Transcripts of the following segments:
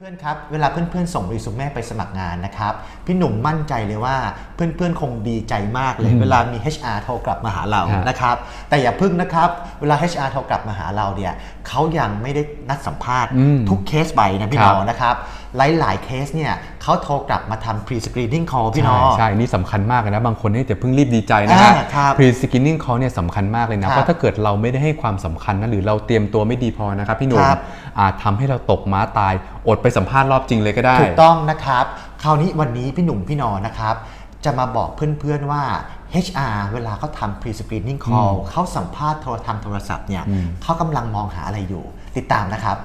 เพื่อนๆครับ เวลาเพื่อนๆ ส่งรีสูเม่ไปสมัครงานนะครับ พี่หนุ่มมั่นใจเลยว่าเพื่อนๆ คงดีใจมากเลยอืมเวลามี HR โทรกลับมาหาเราฮะนะครับ แต่อย่าพึ่งนะครับ เวลา HR โทรกลับมาหาเราเนี่ยเขายังไม่ได้นัดสัมภาษณ์อืมทุกเคสไปนะพี่คหรันบอนะครับ หลาย ๆ เคสเนี่ยเขาโทรกลับมาทำ pre screening call พี่หนอใช่ใช่ นี่สำคัญมากเลยนะ บางคนเนี่ยจะเพิ่งรีบดีใจนะฮะ อ่าครับ pre screening call เนี่ยสำคัญมากเลยนะ ครับเพราะถ้าเกิดเราไม่ได้ให้ความสำคัญนะหรือเราเตรียมตัวไม่ดีพอนะครับพี่หนุ่มครับ อาจทำให้เราตกม้าตาย อดไปสัมภาษณ์รอบจริงเลยก็ได้ ถูกต้องนะครับ คราวนี้วันนี้พี่หนุ่มพี่หนอนะครับ จะมาบอกเพื่อนๆว่า HR เวลาเขาทำ pre screening call เขาสัมภาษณ์โทรทางโทรศัพท์เนี่ยอืมเขากำลังมองหาอะไรอยู่ ติดตามนะครับ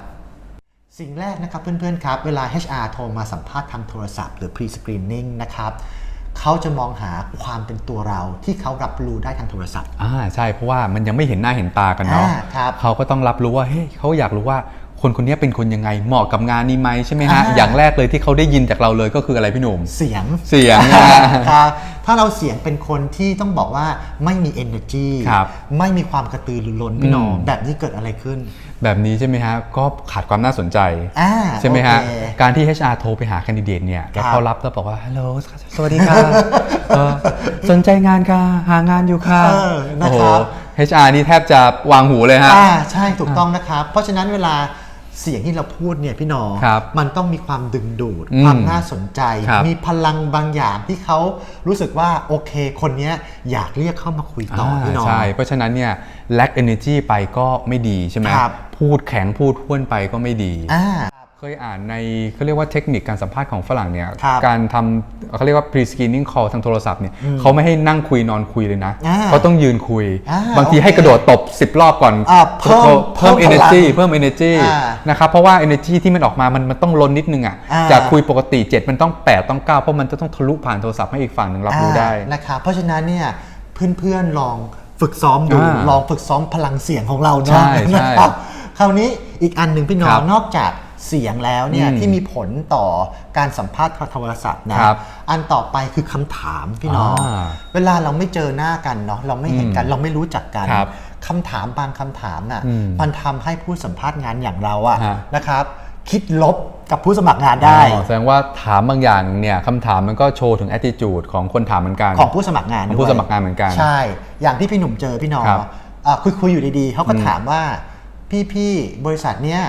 สิ่งแรกนะครับเพื่อนๆครับ เวลา HR โทรมาสัมภาษณ์ทางโทรศัพท์หรือ pre screening นะครับเขาจะมองหาความเป็นตัวเราที่เขารับรู้ได้ทางโทรศัพท์อ่าใช่เพราะว่ามันยังไม่เห็นหน้าเห็นตากันเนาะอ่าครับเขาก็ต้องรับรู้ว่าเฮ้ยเขาอยากรู้ว่าคนคนนี้เป็นคนยังไงเหมาะกับงานนี้ไหมใช่ไหมฮะอ่าอย่างแรกเลยที่เขาได้ยินจากเราเลยก็คืออะไรพี่หนุ่มเสียงเสียงนะครับ ถ้าเราเสียงเป็นคนที่ต้องบอกว่าไม่มี energy ครับไม่มีความกระตือรือร้นพี่หนออืม แบบนี้เกิดอะไรขึ้น แบบนี้ใช่ไหมฮะก็ขาดความน่าสนใจ อ่าใช่ไหมฮะ โอเคการที่ HR โทรไปหาแคนดิเดตเนี่ยแล้วครับเขารับแล้วบอกว่าฮัลโหลสวัสดีค่ะเอ่อสนใจงานค่ะ หางานอยู่ค่ะเออนะโอ้โหครับ HR นี่แทบจะวางหูเลยฮะ อ่าใช่ถูกต้องนะครับ เพราะฉะนั้นเวลา เสียงที่เราพูดเนี่ยพี่หนอครับมันต้องมีความดึงดูดอืมความน่าสนใจครับมีพลังบางอย่างที่เขารู้สึกว่าโอเค คนเนี้ยอยากเรียกเข้ามาคุยต่ออพี่หนอใช่ เพราะฉะนั้นเนี่ย lack energy ไปก็ไม่ดีใช่ไหมครับพูดแข็งพูดห้วนไปก็ไม่ดีอ่า เคยอ่านในเขาเรียกว่าเทคนิคการสัมภาษณ์ของฝรั่งเนี่ย ครับการทำเขาเรียกว่า pre screening call ทางโทรศัพท์เนี่ยอืมเขาไม่ให้นั่งคุยนอนคุยเลยนะ อ่าเขาต้องยืนคุย อ่าบางทีโอเคให้กระโดดตบ 10 รอบก่อนอ่าเพิ่มเขาเพิ่ม เพิ่มพลัง energy เพิ่ม energy อ่านะครับ เพราะว่า energy ที่มันออกมามันมันต้องล้นนิดนึงอะอ่า จากคุยปกติ 7 มันต้อง 8 ต้อง 9 เพราะมันจะต้องทะลุผ่านโทรศัพท์ให้อีกฝั่งหนึ่งรับรู้ได้ อ่านะครับเพราะฉะนั้นเนี่ยเพื่อนๆลองฝึกซ้อมดูอ่าลองฝึกซ้อมพลังเสียงของเราใช่เนาะใช่นะครับคราวนี้อีกอันหนึ่งพี่น้อครังบนอกจาก เสียงแล้วเนี่ยอืมที่มีผลต่อการสัมภาษณ์ทางโทรศัพท์นะครับอันต่อไปคือคำถามพี่น้องอ่าเวลาเราไม่เจอหน้ากันเนาะเราไม่เห็นกันอืมเราไม่รู้จักกันครับคำถามบางคำถามน่ะอืมมันทำให้ผู้สัมภาษณ์งานอย่างเราอะฮะนะครับคิดลบกับผู้สมัครงานได้อ๋อแสดงว่าถามบางอย่างเนี่ยคำถามมันก็โชว์ถึง attitude ของคนถามเหมือนกัน ของผู้สมัครงานของด้วยผู้สมัครงานเหมือนกัน ใช่ อย่างที่พี่หนุ่มเจอพี่นอครับอะคุยคุยอยู่ดีๆเขาก็ถามว่าพี่พี่บริษัทเนี้ย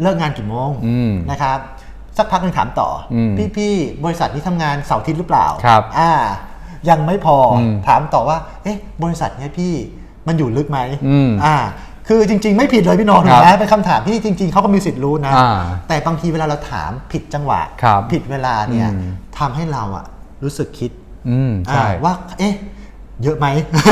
เลิกงานกี่โมงอืมนะครับสักพักหนึงถามต่ออมพี่พี่บริษัทนี้ทำงานเสาร์อาทิตย์หรือเปล่าครับอ่า ยังไม่พออมถามต่อว่า เอ๊ะ บริษัทเนี้ยพี่มันอยู่ลึกไหมอืมอ่า คือจริง ๆ ไม่ผิดเลยพี่นอนครับนะเป็นคำถามที่จริง ๆเขาก็มีสิทธิ์รู้นะอ่าแต่บางทีเวลาเราถามผิดจังหวะครับผิดเวลาเนี่ยอืมทำให้เราอะรู้สึกคิดอืมใช่อ่าว่า เอ๊ะ เยอะไหม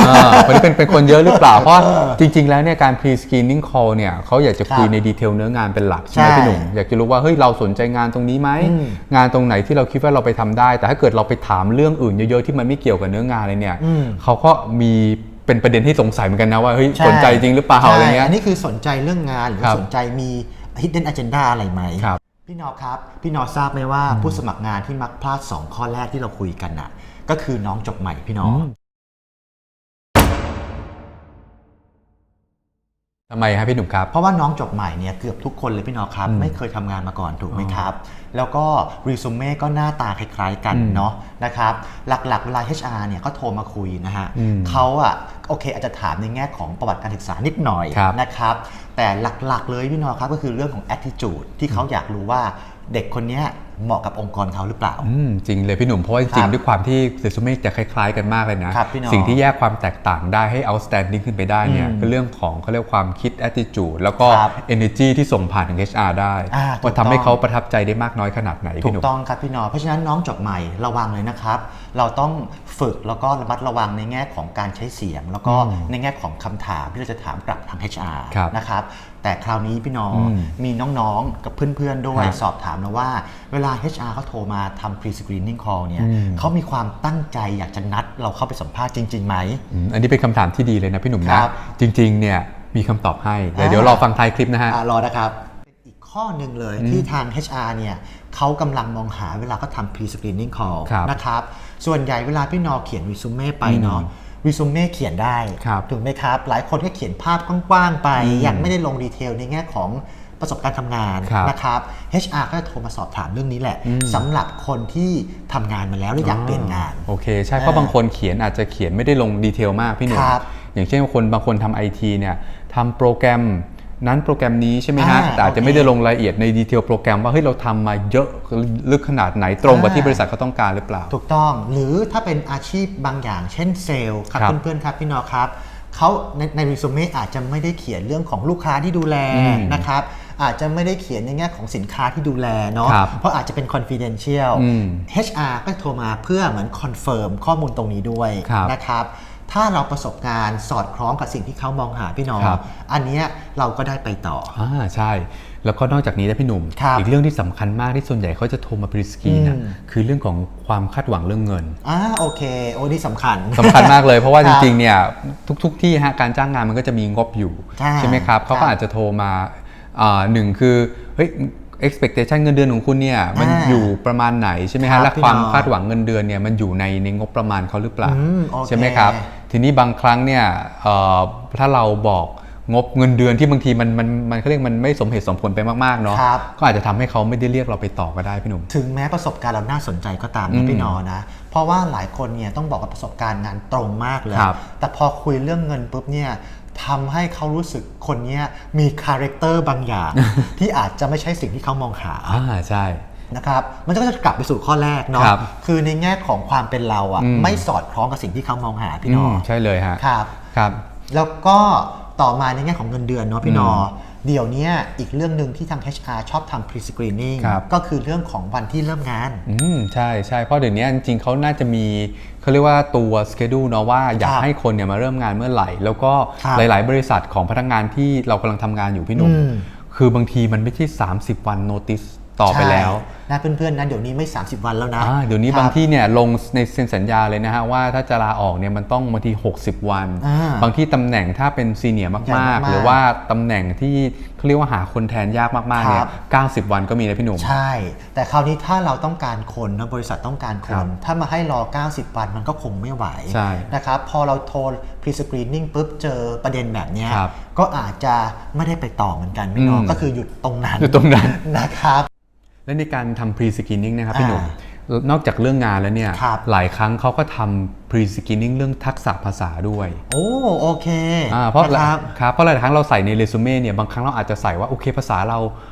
อ่าคนนี้เป็นเป็นคนเยอะหรือเปล่า เพราะว่าจริง ๆ แล้วเนี่ยการ pre screening call เนี่ยเขาอยากจะคุยครับในดีเทลเนื้องานเป็นหลักใช่ไหมใช่พี่หนุ่มอยากจะรู้ว่าเฮ้ยเราสนใจงานตรงนี้ไหมอืมงานตรงไหนที่เราคิดว่าเราไปทำได้ แต่ถ้าเกิดเราไปถามเรื่องอื่นเยอะๆที่มันไม่เกี่ยวกับเนื้องานเลยเนี่ยอืมเขาก็มีเป็นประเด็นที่สงสัยเหมือนกันนะว่าเฮ้ยช่สนใจจริงหรือเปล่าใช่อะไรเงี้ยอันนี้คือสนใจเรื่องงานหรือครับสนใจมี hidden agenda อะไรไหมครับพี่นอครับ พี่นอทราบไหมว่าผู้สมัครงานที่มักพลาด 2 ข้อแรกที่เราคุยกันน่ะ ก็คือน้องจบใหม่พี่นออ ทำไมครับพี่หนุ่มครับ เพราะว่าน้องจบใหม่เนี่ยเกือบทุกคนเลยพี่นอครับอืมไม่เคยทำงานมาก่อนถูกไหมครับ แล้วก็รีซูเม่ก็หน้าตาคล้ายๆกันอืมเนาะนะครับหลักๆเวลา HR เนี่ยก็โทรมาคุยนะฮะอืมเขาอะโอเคอาจจะถามในแง่ของประวัติการศึกษานิดหน่อยครับนะครับ แต่หลักๆเลยพี่นอครับก็คือเรื่องของ attitude ที่เขาอยากรู้ว่าเด็กคนเนี้ย เหมาะกับองค์กรเขาหรือเปล่า อืมจริงเลยพี่หนุ่มเพราะว่าจครัริงบๆด้วยความที่เรซูเม่จะคล้าย ๆ กันมากเลยนะ ครับพี่หนอสิ่งที่แยกความแตกต่างได้ให้ outstanding ขึ้นไปได้เนี่ยอืมก็เรื่องของเขาเรียกความคิด attitude แล้วก็ ครับ energy ที่ส่งผ่านถึง HR ได้อ่าถูกว่าทำให้ต้อง เขาประทับใจได้มากน้อยขนาดไหนถูพี่หกนุ่ม ต้องครับพี่นอเพราะฉะนั้นน้องจบใหม่ระวังเลยนะครับ เราต้องฝึกแล้วก็ระมัดระวังในแง่ของการใช้เสียง แล้วก็อืมในแง่ของคำถามที่เราจะถามกลับทาง HR ครับนะครับ แต่คราวนี้พี่นออมมีน้องๆ กับเพื่อนๆ ด้วยครับสอบถามนะว่า เวลา HR เขาโทรมาทำ pre screening call เนี่ยอืมเขามีความตั้งใจอยากจะนัดเราเข้าไปสัมภาษณ์จริงๆไหมอืมอันนี้เป็นคำถามที่ดีเลยนะพี่หนุ่มคนะรับจริงๆ เนี่ยมีคำตอบให้แต่อ่าเดี๋ยวรอฟังท้ายคลิปนะฮะอ่ารอนะครับเป็นอีกข้อหนึ่งเลยที่ทาง HR เนี่ยเขากำลังมองหาเวลาเขาทำ pre screening call ครับนะครับ ส่วนใหญ่เวลาพี่นอเขียน resume ไปเนาะ resume เขียนได้ครับถูกไหมครับ หลายคนก็เขียนภาพกว้างๆไปอืมยังไม่ได้ลงดีเทลในแง่ของประสบการณ์ทำงานครับนะครับ HR ก็จะโทรมาสอบถามเรื่องนี้แหละสำหรับคนที่ทำงานมาแล้วและอยากเปลี่ยนงาน โอเค ใช่ เพราะบางคนเขียนอาจจะเขียนไม่ได้ลงดีเทลมากพี่หนุ่มครับอย่างเช่นคนบางคนทำไอทีเนี่ยทำโปรแกรม นั้นโปรแกรมนี้ใช่ไหมฮะ อ่าแต่อาจจะโอเคไม่ได้ลงรายละเอียดในดีเทลโปรแกรมว่าเฮ้ยเราทำมาเยอะลึกขนาดไหนตรงกับอ่า ที่บริษัทเขาต้องการหรือเปล่า ถูกต้องหรือถ้าเป็นอาชีพบางอย่าง เช่นเซลล์ครับครับเพื่อนๆครับพี่นอครับเขาในในรีสูเม่อาจจะไม่ได้เขียนเรื่องของลูกค้าที่ดูแลอืมนะครับอาจจะไม่ได้เขียนในแง่ของสินค้าที่ดูแลเนาะครับเพราะอาจจะเป็น confidential อืม HR ก็โทรมาเพื่อเหมือนคอนเฟิร์มข้อมูลตรงนี้ด้วยครับ นะครับ ถ้าเราประสบการณ์สอดคล้องกับสิ่งที่เขามองหาพี่น้อง ครับ อันเนี้ยเราก็ได้ไปต่อ อ่าใช่ แล้วก็นอกจากนี้นะพี่หนุ่ม ครับอีกเรื่องที่สำคัญมากที่ส่วนใหญ่เขาจะโทรมาพรีสกรีนนะอืม คือเรื่องของความคาดหวังเรื่องเงิน อ่าโอเค โอ้นี่สำคัญ สำคัญมากเลยเพราะว่าคจรับริงๆเนี่ยทุกๆที่ฮะการจ้างงานมันก็จะมีงบอยู่ใช่ไหมครับเขาครัก็บอาจจะโทรมาอ่าหนึ่งคือเฮ้ย expectation เงินเดือนของคุณเนี่ยมันอ่าอยู่ประมาณไหนใช่ไหมครัฮะบและพี่ความน้องคาดหวังเงินเดือนเนี่ยมันอยู่ในในงบประมาณเขาหรือเปล่าอืมโอเคใช่ไหมครับ ทีนี้บางครั้งเนี่ยเอ่อถ้าเราบอกงบเงินเดือนที่บางทีมันมันมันเขาเรียกมันไม่สมเหตุสมผลไปมากๆเนาะครับก็อาจจะทำให้เขาไม่ได้เรียกเราไปต่อก็ได้พี่หนุ่มถึงแม้ประสบการณ์เราน่าสนใจก็ตามอืนะมพี่นอนะ เพราะว่าหลายคนเนี่ยต้องบอกว่าประสบการณ์งานตรงมากเลยครับแต่พอคุยเรื่องเงินปุ๊บเนี่ย ทำให้เขารู้สึกคนเนี้ยมีคาแรคเตอร์บางอย่าง ที่อาจจะไม่ใช่สิ่งที่เขามองหาอ่าใช่นะครับมันก็จะกลับไปสู่ข้อแรกเนาะครับคือในแง่ของความเป็นเราอะอืมไม่สอดคล้องกับสิ่งที่เขามองหาพี่นอมใช่เลยฮะครับครับ แล้วก็ต่อมาในแง่ของเงินเดือนเนาะพี่นออืม เดี๋ยวเนี้ยอีกเรื่องหนึ่งที่ทาง HR ชอบทำ pre-screening ครับก็คือเรื่องของวันที่เริ่มงาน อืมใช่ใช่เพราะเดี๋ยวนี้จริงๆเขาน่าจะมีเขาเรียกว่าตัวสเกดูเนาะว่าอยากครับให้คนเนี่ยมาเริ่มงานเมื่อไหร่ แล้วก็ครับหลาย ๆ บริษัทของพนักงานที่เรากำลังทำงานอยู่พี่หนุ่มอืมคือบางทีมันไม่ใช่ 30 วันโน ติสต่อไปแล้วใช่นะเพื่อนๆนะเดี๋ยวนี้ไม่ 30 วันแล้วนะอ่าเดี๋ยวนี้ครับบางที่เนี่ยลงในเซ็นสัญญาเลยนะฮะว่าถ้าจะลาออกเนี่ยมันต้องบางที 60 วันอ่าบางที่ตำแหน่งถ้าเป็นซีเนียร์ใหญ่มากมากๆๆหรือว่าตำแหน่งที่เขาเรียกว่าหาคนแทนยากมากๆเนี่คยรับ90 วันก็มีนะพี่หนุ่ม ใช่ แต่คราวนี้ถ้าเราต้องการคนนะบริษัทต้องการคครันบถ้ามาให้รอ 90 วันมันก็คงไม่ไหวใช่นะครับพอเราโทร pre-screening ปุ๊บเจอประเด็นแบบเนี้ยครับก็อาจจะไม่ได้ไปต่อเหมือนกันพี่น้องอืมก็คือหยุดตรงนั้นอยู่ตรงนั้นนะครับ และในการทำ pre screening นะครับพี่หนุ่มอ่นอกจากเรื่องงานแล้วเนี่ยครับหลายครั้งเขาก็ทำ pre screening เรื่องทักษะภาษาด้วย โอ้โอเคอ่าเพราะนะครับครับเพราะหลายครั้งเราใส่ในเรซูเม่เนี่ยบางครั้งเราอาจจะใส่ว่าโอเคภาษาเราอ่า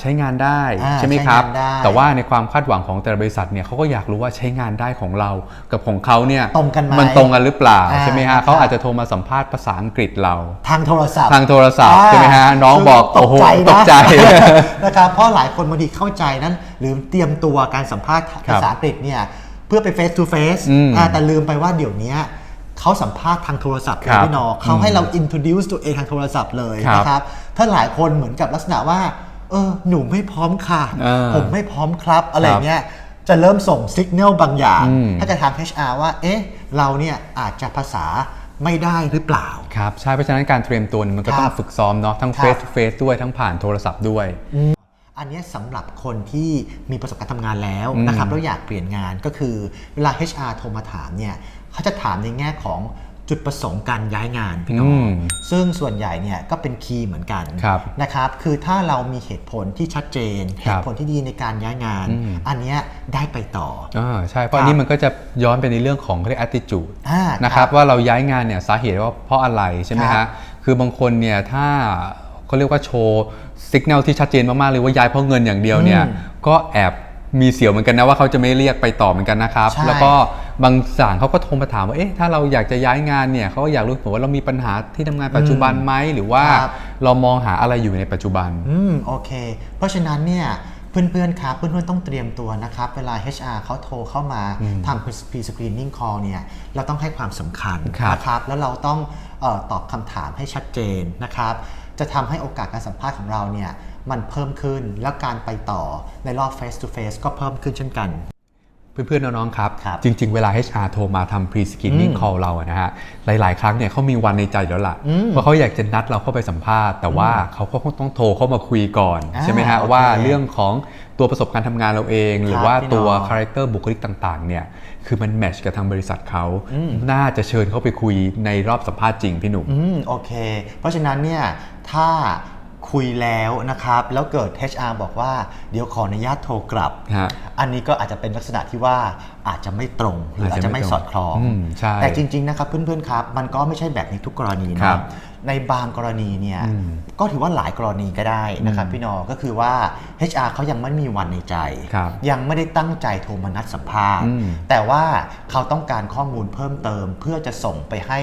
ใช้งานได้อ่าใช่ไหมครับใช้งานได้แต่ว่าในความคาดหวังของแต่ละบริษัทเนี่ยเขาก็อยากรู้ว่าใช้งานได้ของเรากับของเขาเนี่ยตรงกันไหมมันตรงกันหรือเปล่าอ่าใช่ไหมครัฮะบเขาอาจจะโทรมาสัมภาษณ์ภาษาอังกฤษเรา ทางโทรศัพท์ทางโทรศัพท์อ่าใช่ไหมฮะน้องบอกตโอ้กโหใจตนะกใจนะครับเพราะหลายคนบางทีเข้าใจนั้น หรือเตรียมตัวการสัมภาษณ์ภาษาอังกฤษเนี่ยเพื่อไป face to face อืมอ่าแต่ลืมไปว่าเดี๋ยวนี้เขาสัมภาษณ์ทางโทรศัพท์เลครัยบพี่นอเขาให้เรา introduce ตัวเองทางโทรศัพท์เลยครับนะครับถ้าหลายคนเหมือนกับลักษณะว่าเออหนูไม่พร้อมค่ะ เออผมไม่พร้อมครับ อะไรครับเงี้ยจะเริ่มส่งสัญญาณบางอย่าง อืม ให้กับทาง HR ว่า เอ๊ะ เราเนี่ยอาจจะภาษาไม่ได้หรือเปล่า ครับใช่เพราะฉะนั้นการเตรียมตัวเนี่ยมันก็ต้องครับฝึกซ้อมเนาะทั้งครับ face to face ด้วยทั้งผ่านโทรศัพท์ด้วย อันเนี้ยสำหรับคนที่มีประสบการณ์ทำงานแล้วอืมนะครับแล้วอยากเปลี่ยนงานก็คือเวลา HR โทรมาถามเนี่ยเขาจะถามในแง่ของ จุดประสงค์การย้ายงานพี่น้ออืงมซึ่งส่วนใหญ่เนี่ยก็เป็นคีย์เหมือนกันครับนะครับ คือถ้าเรามีเหตุผลที่ชัดเจนคเหรับตุผลที่ดีในการย้ายงานอืมอันเนี้ยได้ไปต่ออ่าใช่เพราะครับอันนี้มันก็จะย้อนไปในเรื่องของเขาเรียก attitude อ่านะครับว่าเราย้ายงานเนี่ยสาเหตุว่าเพราะอะไรใช่ไหมครัฮะบคือบางคนเนี่ยถ้าเขาเรียกว่าโชว์สัญญาณที่ชัดเจนมากๆเลยว่าย้ายเพราะเงินอย่างเดียวเนี่ยอืมก็แอบมีเสียวเหมือนกันนะว่าเขาจะไม่เรียกไปต่อเหมือนกันนะครับใช่แล้วก็ บางสั่งเขาก็โทรมาถามว่าเอ๊ะถ้าเราอยากจะย้ายงานเนี่ยเขาก็อยากรู้ว่าเรามีปัญหาที่ทำงานปัจจุบันไหมหรือว่าครับ เรามองหาอะไรอยู่ในปัจจุบัน อืมโอเค เพราะฉะนั้นเนี่ยเพื่อนๆครับเพื่อนๆต้องเตรียมตัวนะครับ เวลา HR เขาโทรเข้ามาทำ pre-screening call เนี่ยเราต้องให้ความสำคัญครับ นะครับ แล้วเราต้องเออตอบคำถามให้ชัดเจนนะครับ จะทำให้โอกาสการสัมภาษณ์ของเราเนี่ยมันเพิ่มขึ้นแล้วการไปต่อในรอบ face to face ก็เพิ่มขึ้นเช่นกัน เพื่อนๆน้องๆครับครับ จริง ๆ เวลา HR โทรมาทำ pre screening อืม call เราอะนะฮะหลายๆ ครั้งเนี่ยเขามีวันในใจแล้วล่ะอืมว่าเขาอยากจะนัดเราเข้าไปสัมภาษณ์ แต่ว่าเขาก็ต้องโทรเข้ามาคุยก่อนอ่าใช่ไหมฮะโอเคว่าเรื่องของตัวประสบการณ์ทำงานเราเอง หรือว่าพี่ตัวน้องคาแรคเตอร์บุคลิกต่างๆเนี่ยคือมันแมทช์กับทางบริษัทเขาน่าจะเชิญเขาไปคุยในรอบสัมภาษณ์จริงพี่หนุ่มอืมโอเค เพราะฉะนั้นเนี่ยถ้า คคุยแล้วนะครับ แล้วเกิด HR บอกว่าเดี๋ยวขออนุญาตโทรกลับ ฮะ อันนี้ก็อาจจะเป็นลักษณะที่ว่าอาจจะไม่ตรงหรืออาจจะไม่สอดคล้องอืมใช่แต่จริง ๆ นะครับเพื่อนๆครับ มันก็ไม่ใช่แบบนี้ทุกกรณีคนะรับในบางกรณีเนี่ยอืมก็ถือว่าหลายกรณีก็ได้นะครับพี่นอก็คือว่า HR เขายังไม่มีวันในใจ ครับยังไม่ได้ตั้งใจโทรมานัดสัมภาษณ์ อืม แต่ว่าเขาต้องการข้อมูลเพิ่มเติมเพื่อจะส่งไปให้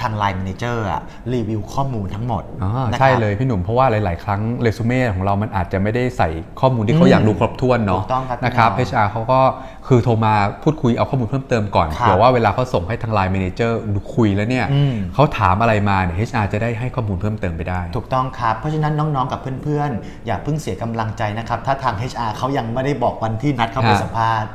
ทาง Line Manager อะรีวิวข้อมูลทั้งหมดอ๋อนะครับ ใช่เลยพี่หนุ่มเพราะว่าหลาย ๆ ครั้งเรซูเม่ของเรามันอาจจะไม่ได้ใส่ข้อมูลที่เขาอืมอยากรู้ครบถ้วนเนาะถูกต้องครับพี่นะครับน้อง HR เขาก็คือโทรมาพูดคุยเอาข้อมูลเพิ่มเติมก่อนครับเผื่อว่าเวลาเขาส่งให้ทาง Line Manager ดูคุยแล้วเนี่ยอืม เขาถามอะไรมาเนี่ย HR จะได้ให้ข้อมูลเพิ่มเติมไปได้ ถูกต้องครับ เพราะฉะนั้นน้อง ๆ กับเพื่อน ๆ อย่าเพิ่งเสียกำลังใจนะครับ ถ้าทาง HR เขายังไม่ได้บอกวันที่นัดเข้าไปฮะ สัมภาษณ์